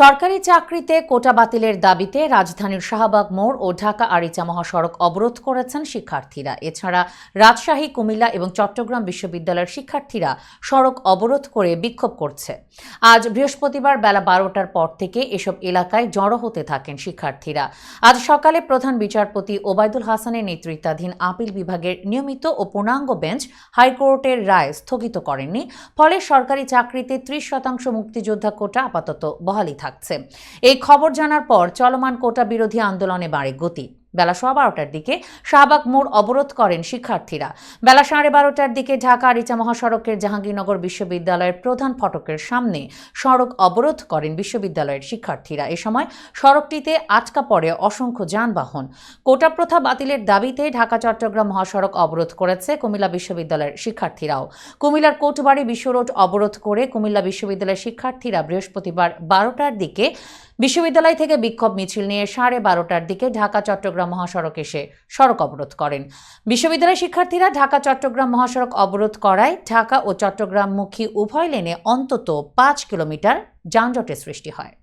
সরকারি চাকরিতে কোটা বাতিলের দাবিতে রাজধানীর শাহবাগ মোড় ও ঢাকা আরিচা মহাসড়ক অবরোধ করেছেন শিক্ষার্থীরা। এছাড়া রাজশাহী, কুমিল্লা এবং চট্টগ্রাম বিশ্ববিদ্যালয়ের শিক্ষার্থীরা সড়ক অবরোধ করে বিক্ষোভ করছে। আজ বৃহস্পতিবার বেলা বারোটার পর থেকে এসব এলাকায় জড়ো হতে থাকেন শিক্ষার্থীরা। আজ সকালে প্রধান বিচারপতি ওবায়দুল হাসানের নেতৃত্বাধীন আপিল বিভাগের নিয়মিত ও পূর্ণাঙ্গ বেঞ্চ হাইকোর্টের রায় স্থগিত করেননি। ফলে সরকারি চাকরিতে ত্রিশ শতাংশ মুক্তিযোদ্ধা কোটা আপাতত বহালই থাকছে। এই খবর জানার পর চলমান কোটা বিরোধী আন্দোলনে বাড়ে গতি। বেলা সোয়া বারোটার দিকে শাহবাগ মোড় অবরোধ করেন শিক্ষার্থীরা। বেলা সাড়ে বারোটার দিকে ঢাকা আরিচা মহাসড়কের জাহাঙ্গীরনগর বিশ্ববিদ্যালয়ের প্রধান ফটকের সামনে সড়ক অবরোধ করেন বিশ্ববিদ্যালয়ের শিক্ষার্থীরা। এ সময় সড়কটিতে আটকা পড়ে অসংখ্য যানবাহন। কোটা প্রথা বাতিলের দাবিতে ঢাকা চট্টগ্রাম মহাসড়ক অবরোধ করেছে কুমিল্লা বিশ্ববিদ্যালয়ের শিক্ষার্থীরাও। কুমিল্লার কোটবাড়ি বিশ্ব রোড অবরোধ করে কুমিল্লা বিশ্ববিদ্যালয়ের শিক্ষার্থীরা বৃহস্পতিবার বারোটার দিকে বিশ্ববিদ্যালয় থেকে বিক্ষোভ মিছিল নিয়ে সাড়ে বারোটার দিকে ঢাকা, চট্টগ্রাম মহাসড়ক এসে সড়ক অবরোধ করেন। বিশ্ববিদ্যালয় শিক্ষার্থীরা ঢাকা, চট্টগ্রাম মহাসড়ক অবরোধ করায় ঢাকা ও চট্টগ্রামমুখী উভয় লেনে অন্তত পাঁচ কিলোমিটার যানজটের সৃষ্টি হয়।